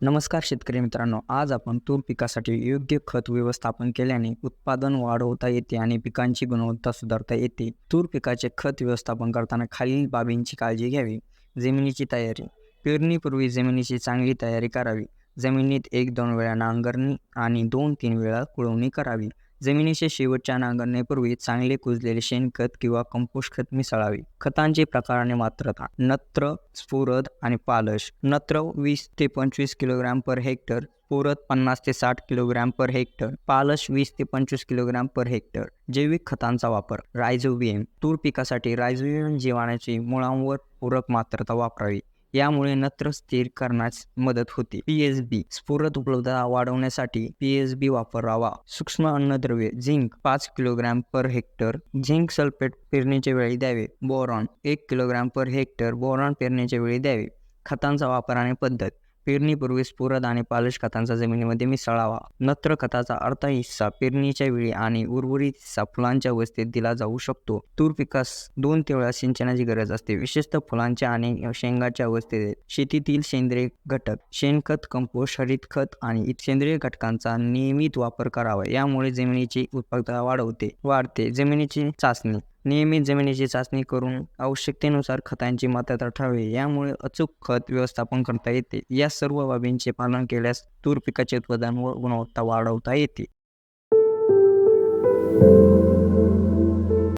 नमस्कार शेतकरी मित्रांनो आज आपण तूर पिकासाठी योग्य खत व्यवस्थापन केल्याने उत्पादन वाढवता येते आणि पिकांची गुणवत्ता सुधारता येते. तूर पिकाचे खत व्यवस्थापन करताना खालील बाबींची काळजी घ्यावी. जमिनीची तयारी. पेरणीपूर्वी जमिनीची चांगली तयारी करावी. जमिनीत एक दोन वेळा नांगरणी आणि दोन तीन वेळा कुळवणी करावी. जमिनीच्या शेवटच्या नांगरणीपूर्वी चांगले कुजलेले शेणखत किंवा कंपोस्ट खत मिसळावे. खतांचे प्रकार आणि मात्रता नत्र स्फुरद आणि पालश. नत्र वीस ते पंचवीस किलोग्रॅम पर हेक्टर स्फुरद पन्नास ते साठ किलोग्रॅम पर हेक्टर पालश वीस ते पंचवीस किलोग्रॅम पर हेक्टर. जैविक खतांचा वापर रायझोबियम तूर पिकासाठी रायझोबियम जीवाणूची मुळांवर पूरक मात्रता वापरावी. यामुळे नत्र स्थिर करण्यास मदत होते. पी एस बी स्फुरद उपलब्धता वाढवण्यासाठी पी एस बी वापरावा. सूक्ष्म अन्नद्रव्ये झिंक पाच kilogram per hectare. Zinc sulphate पेरणीच्या वेळी द्यावे. बोरॉन एक किलोग्रॅम पर हेक्टर बोरॉन पेरणीच्या वेळी द्यावे. खतांचा वापर आणि पद्धत. पेरणीपूर्वी स्फुरद आणि पालश खतांचा जमिनीमध्ये मिसळावा. नत्र खताचा अर्धा हिस्सा पेरणीच्या वेळी आणि उर्वरित हिस्सा फुलांच्या अवस्थेत दिला जाऊ शकतो. तूर पिकास दोन ते वेळा सिंचनाची गरज असते. विशेषतः फुलांच्या आणि शेंगाच्या अवस्थेत शेतीतील सेंद्रिय घटक शेणखत कंपोस्ट हरित खत आणि सेंद्रिय घटकांचा नियमित वापर करावा. यामुळे जमिनीची उत्पादकता वाढवते वाढते. जमिनीची चाचणी नियमित जमिनीची चाचणी करून आवश्यकतेनुसार खतांची मात्रा ठरावी. यामुळे अचूक खत व्यवस्थापन करता येते. या सर्व बाबींचे पालन केल्यास तूर पिकाचे उत्पादन व गुणवत्ता वाढवता येते.